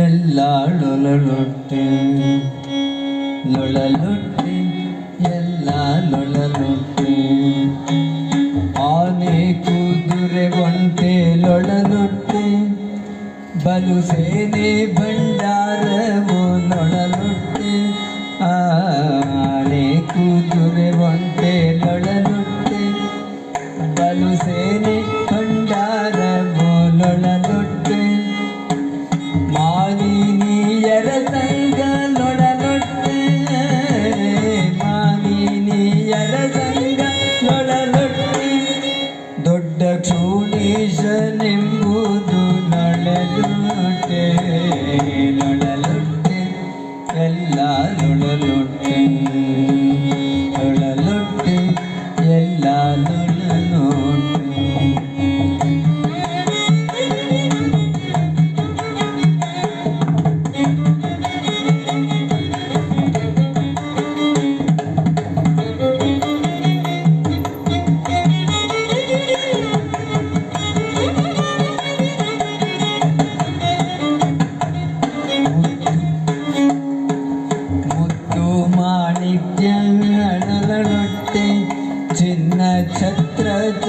ಎಲ್ಲ ಲೊಳಲೊಟ್ಟೆ ಲೊಳಲೊಟ್ಟೆ ಎಲ್ಲ ಲೊಳಲೊಟ್ಟೆ ಆನೆ ಕುದುರೆ ಒಂಟೆ ಲೊಳಲೊಟ್ಟೆ ಬಲು ಸೇನೆ ಭಂಡಾರವು ಲೊಳಲೊಟ್ಟೆ ದೊಡ್ಡ ನಳಲುಟೆ ನಳಲುಟೆ ಎಲ್ಲ ನೊಳಲೊಟ್ಟೆ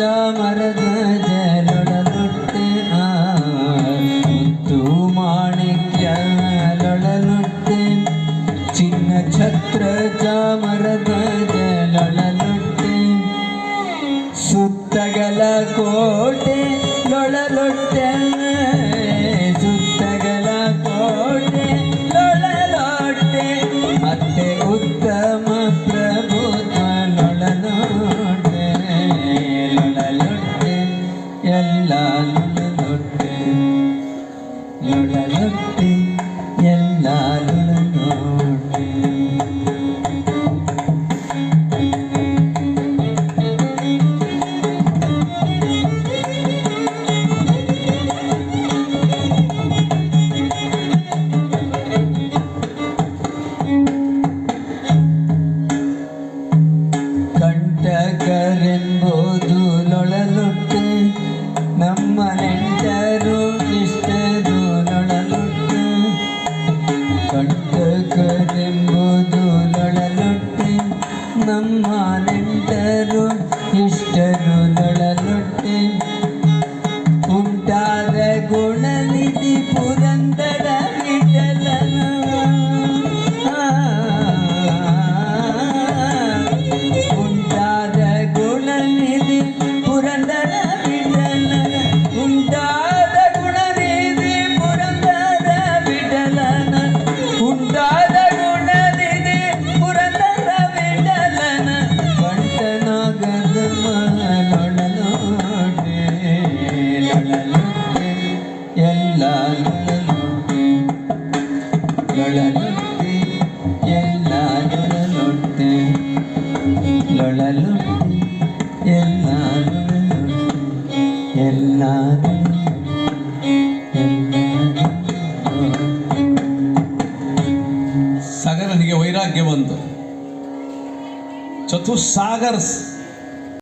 മരത ജലട തൊട്ട് ആ മാണിക്യലട തൊട്ട് ചിന്ന ഛത്ര ചാമരത ജലട തൊട്ട് ലൊടലാൽ തൊട്ട് ലൊട ஆதி புரந்தட விட்டலன. உண்டாத குணநிதி புரந்தட விட்டலன. உண்டாத குணநிதி புரந்தட விட்டலன. உண்டாத குணநிதி புரந்தட விட்டலன. பட்டனாகதமான லொடலோடே லொடலோ ಎಲ್ಲ ಲೊಳಲೊಟ್ಟೆ ಲೊಳಲು ಎಲ್ಲ ಎಲ್ಲ ಸಗರನಿಗೆ ವೈರಾಗ್ಯ ಬಂತು. ಚತುಸ್ಸಾಗರ್